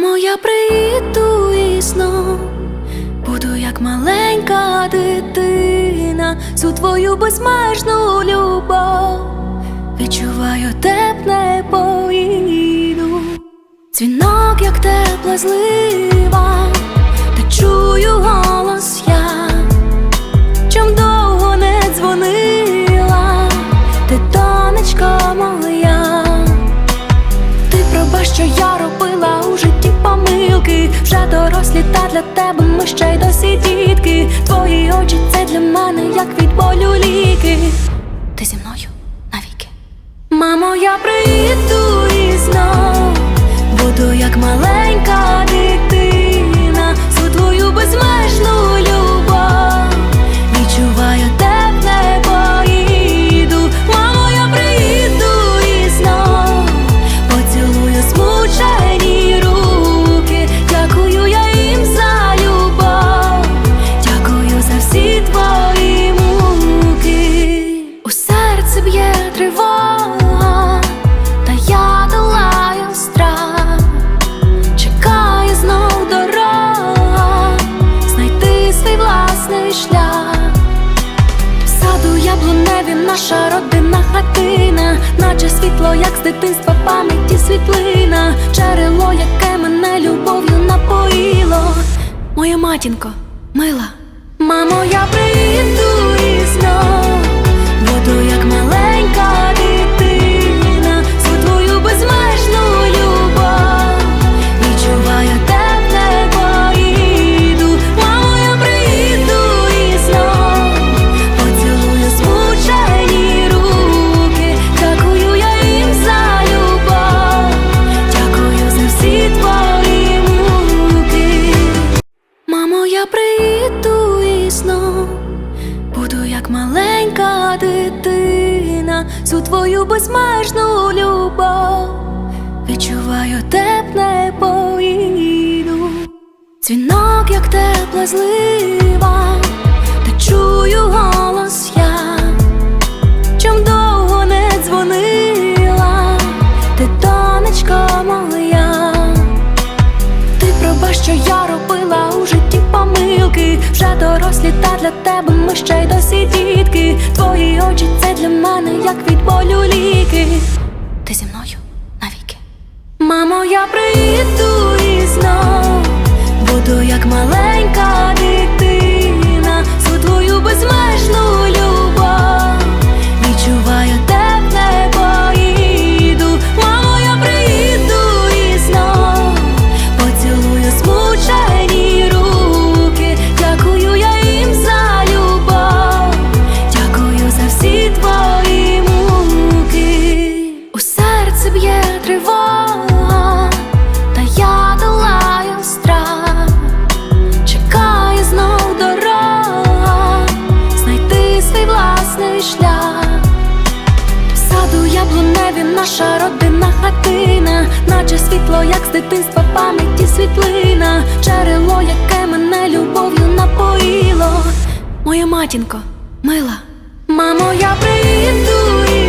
Мамо, я приїду і знов буду як маленька дитина, всю твою безмежну любов. Відчуваю тепле поїду, дзвінок, як тепла злива, Вже дорослі та для тебе ми ще й досі дітки. Твої очі це для мене, як від болю ліки. Ти зі мною навіки. Мамо, я приїду яблуневі наша родинна хатина, наче світло, як з дитинства пам'яті світлина, джерело, яке мене любов'ю напоїло. Моя матінко, мила, мамо, я приїду і знов буду як приїду і знов буду як маленька дитина, всю твою безмежну любов. Відчуваю тепле поїду, дзвінок, як тепла злива, Дорослі та для тебе ми ще й досі дітки. Твої очі це для мене, як від болю ліки. Ти зі мною навіки. Мамо, я приїду наша родинна хатина, наче світло, як з дитинства пам'яті світлина, джерело, яке мене любов'ю напоїло. Моя матінко, мила, мамо, я приїду